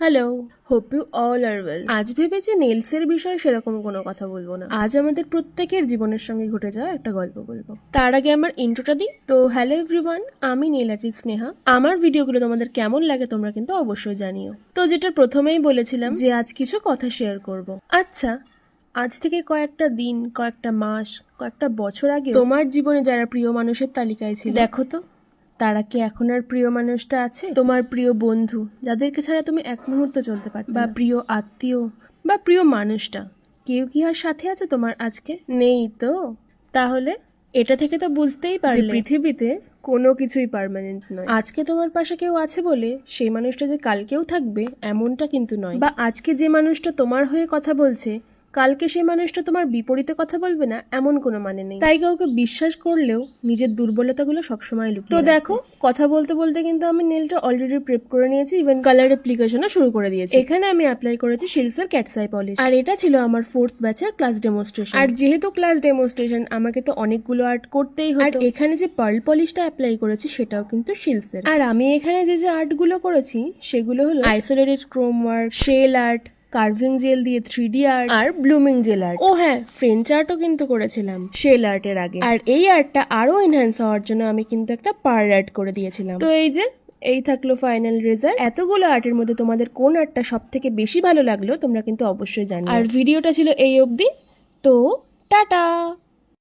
Hello hope you all are well আজ ভেবেছি নেলসের বিষয়ে সেরকম কোনো কথা বলব না। আজ আমাদের প্রত্যেকের জীবনের সঙ্গে ঘটে যাওয়া একটা গল্প বলব। তার আগে আমার ইন্ট্রোটা দিই। তো হ্যালো এভরিওয়ান আমি নীল আর্টিস্ট স্নেহা। আমার ভিডিওগুলো তোমাদের কেমন লাগে তোমরা কিন্তু অবশ্যই জানিও। তো যেটা প্রথমেই বলেছিলাম যে আজ কিছু কথা শেয়ার করব। আচ্ছা আজ থেকে কয়েকটা দিন, কয়েকটা মাস, কয়েকটা বছর আগে তোমার জীবনে যারা প্রিয় মানুষের তালিকায় ছিল, দেখো তো। তারা কি এখন আর প্রিয় মানুষটা আছে? তোমার প্রিয় বন্ধু যাদেরকে ছাড়া তুমি এক মুহূর্ত চলতে পারো বা প্রিয় আত্মীয় বা প্রিয় মানুষটা কেউ কি আর সাথে আছে তোমার আজকে? নেই তো। তাহলে এটা থেকে তো বুঝতেই পারলে। পৃথিবীতে কোনো কিছুই পারমানেন্ট নয়। আজকে তোমার পাশে কেউ আছে বলে সেই মানুষটা যে কালকেও থাকবে এমনটা কিন্তু নয়। বা আজকে যে মানুষটা তোমার হয়ে কথা বলছে কালকে সেই মানুষটা তোমার বিপরীতে কথা বলবে না এমন কোনো মানে নেই। তাই কাউকে বিশ্বাস করলেও নিজের দুর্বলতাগুলো সবসময় লুকিয়ে তো দেখো কথা বলতে বলতে কিন্তু আমি নেলটা অলরেডি প্রেপ করে নিয়েছি ইভেন কালার অ্যাপ্লিকেশনও শুরু করে দিয়েছি। এখানে আমি অ্যাপ্লাই করেছি শিলসের ক্যাটসাই পলিশ আর এটা ছিল আমার ফোর্থ ব্যাচের ক্লাস ডেমোস্ট্রেশন আর যেহেতু ক্লাস ডেমোস্ট্রেশন আমাকে তো অনেকগুলো আর্ট করতেই হতো। আর এখানে যে পার্ল পলিশটা অ্যাপ্লাই করেছি সেটাও কিন্তু শিলসের আর আমি এখানে যে যে আর্টগুলো করেছি সেগুলো হলো isolated chrome work shell art carving gel দিয়ে থ্রি ডি আর্ট আর ব্লুমিং জেল আর্ট ও হ্যাঁ ফ্রেঞ্চ আর্টও কিন্তু করেছিলাম। শেল আর্টের আগে। আর এই আর্টটা আরও এনহ্যান্স হওয়ার জন্য আমি কিন্তু একটা পার আর্ট করে দিয়েছিলাম। তো এই যে এই থাকল ফাইনাল রেজাল্ট এতগুলো আর্টের মধ্যে তোমাদের কোন আর্টটা সব থেকে বেশি ভালো লাগল তোমরা কিন্তু অবশ্যই জানো আর ভিডিওটা ছিল এই অবধি। তো টাটা!